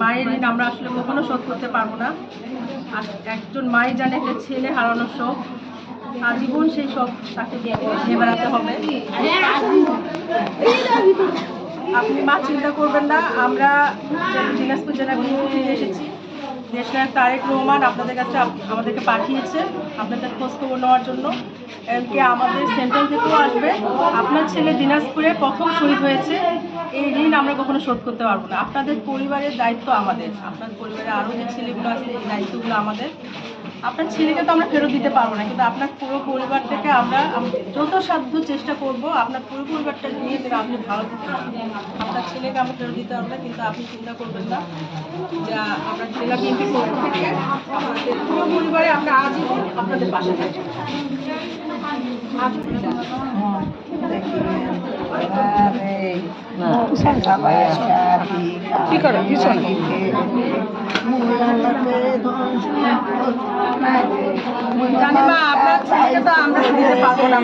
মায়ের ঋণ আমরা আসলে কখনো শোধ করতে পারব না। আর একজন মাই জানে একটা ছেলে হারানোর শোক আজীবন সেই শোক তাকে নিয়ে বেড়াতে হবে। আপনি মা, চিন্তা করবেন না, আমরা দিনাজপুর জেলা থেকে এসেছি। দেশনায়ক তারেক রহমান আপনাদের কাছে আমাদেরকে পাঠিয়েছে, আপনাদের খোঁজ খবর নেওয়ার জন্য। এমনকি আমাদের সেন্ট্রাল থেকেও আসবে। আপনার ছেলে দিনাজপুরে প্রথম শহীদ হয়েছে। এই ঋণ আমরা কখনো শোধ করতে পারব না। আপনাদের পরিবারের দায়িত্ব আমাদের। আপনার পরিবারে আরও যে ছেলেগুলো আছে এই দায়িত্বগুলো আমাদের। আপনার ছেলেকে তো আমরা ফেরত দিতে পারব না কিন্তু আপনার পুরো পরিবার থেকে আমরা আম- যত সাধ্য চেষ্টা করব আপনার পুরো পরিবারটা নিয়ে যেন আপনি ভালো থাকতে আপনার ছেলেকে আমরা ফেরত দিতে পারব না কিন্তু আপনি চিন্তা করবেন না যে আপনার জেলা পক্ষ থেকে আপনাদের পুরো পরিবারে আমরা আজীবন আপনাদের পাশে ছেলেকে তো আমরা দিতে পারব না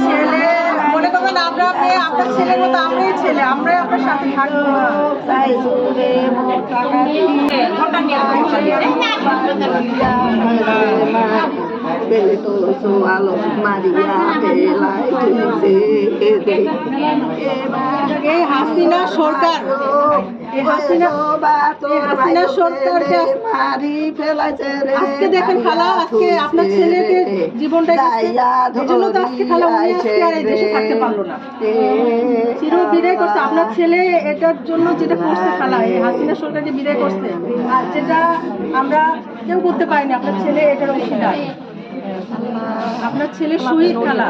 ছেলে মনে আমরা আপনি আপনার ছেলের মতো আমরাই ছেলে, আমরাই আপনার সাথে থাকব এই হাসিনা সরকারকে আজকে দেখেন খালা আজকে আপনার ছেলেকে জীবনটা তো আজকে খালা উনি আজকে আর এই দেশে থাকতে পারল না। চির বিদায় করছে। আপনার ছেলে এটার জন্য যেটা করছে খালা এই হাসিনা সরকার যে বিদায় করছে আর যেটা আমরা কেউ করতে পারিনি। আপনার ছেলে এটার অংশীদার। আপনার ছেলে শহীদ খালা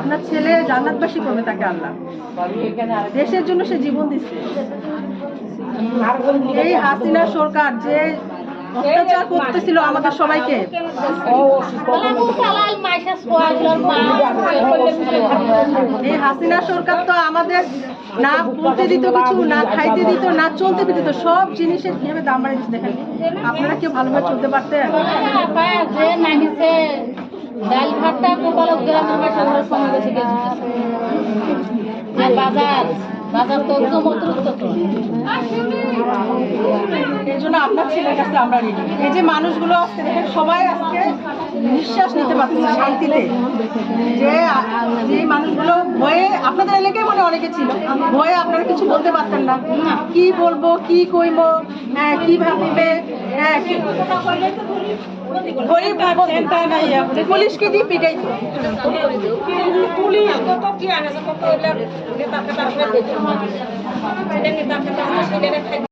আপনার ছেলে জান্নাতবাসী করবে তাকে আল্লাহ দেশের জন্য সে জীবন দিচ্ছে। এই হাসিনা সরকার যে অত্যাচার করতেছিল আমাদের সবাইকে। এই হাসিনা সরকার তো আমাদের না পড়তে দিত কিছু, না খাইতে দিত, না চলতে দিত, সব জিনিসের কীভাবে দাম বাড়িয়ে দিচ্ছে দেখেন, আপনারা কেউ ভালোভাবে চলতে পারতেন? জন্য আপনার আমরা ঋণী এই যে মানুষগুলো সবাই নিঃশ্বাস নিতে যে মানুষগুলো ভয়ে, আপনাদের এলাকায় মনে অনেকে ছিল, ভয়ে আপনারা কিছু বলতে পারতেন না। কি বলব, কি কইব হ্যাঁ কি ভাববে হ্যাঁ গরিব বলতেন তাই নাই পুলিশকে দিয়ে পিটাইতো পুলিশ কত কি আনে, কত নেতা ফেতা নেতা সেটা